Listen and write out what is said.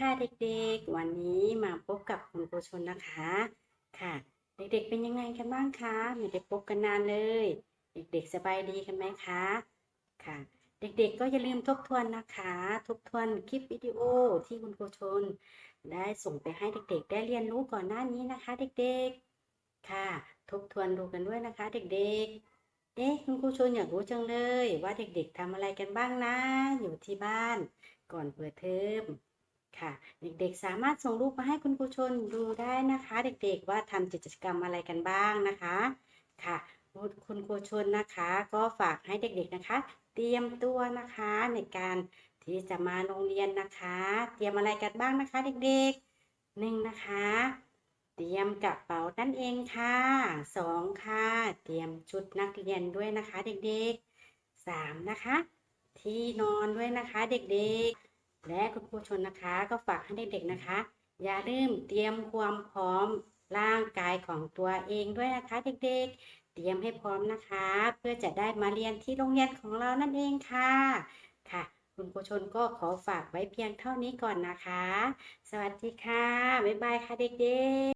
ค่ะเด็กๆ วันนี้มาพบกับคุณครูชนนะคะค่ะ เด็กๆเป็นยังไงกันบ้างคะไม่ได้พบกันนานเลย เด็กๆสบายดีกันไหมคะค่ะ เด็กๆก็อย่าลืมทบทวนนะคะ ทบทวนคลิปวิดีโอที่คุณครูชน ได้ส่งไปให้เด็กๆ ได้เรียนรู้ก่อนหน้านี้นะคะ เด็กๆค่ะ ทบทวนดูกันด้วยนะคะ เด็กๆเอ๊ะคุณครูชนอยากรู้จังเลย ว่าเด็กๆทำอะไรกันบ้างนะ อยู่ที่บ้าน ก่อนเปิดเทอม ค่ะ เด็กๆสามารถส่งรูปมาให้คุณครูชนดูได้นะคะ เด็กๆว่าทำกิจกรรมอะไรกันบ้างนะคะ ค่ะคุณครูชนนะคะ ก็ฝากให้เด็กๆนะคะ เตรียมตัวนะคะในการที่จะมาโรงเรียนนะคะ เตรียมอะไรกันบ้างนะคะ เด็กๆหนึ่งนะคะ เตรียมกระเป๋านั่นเองค่ะสองค่ะ เตรียมชุดนักเรียนด้วยนะคะ เด็กๆสามนะคะ ที่นอนด้วยนะคะ เด็กๆ และคุณครูชนนะคะก็ฝากให้เด็กๆนะคะ อย่าลืมเตรียมความพร้อมร่างกายของตัวเองด้วยนะคะเด็กๆ เตรียมให้พร้อมนะคะ เพื่อจะได้มาเรียนที่โรงเรียนของเรานั่นเองค่ะค่ะ คุณครูชนก็ขอฝากไว้เพียงเท่านี้ก่อนนะคะ สวัสดีค่ะ บ๊ายบายค่ะเด็กๆ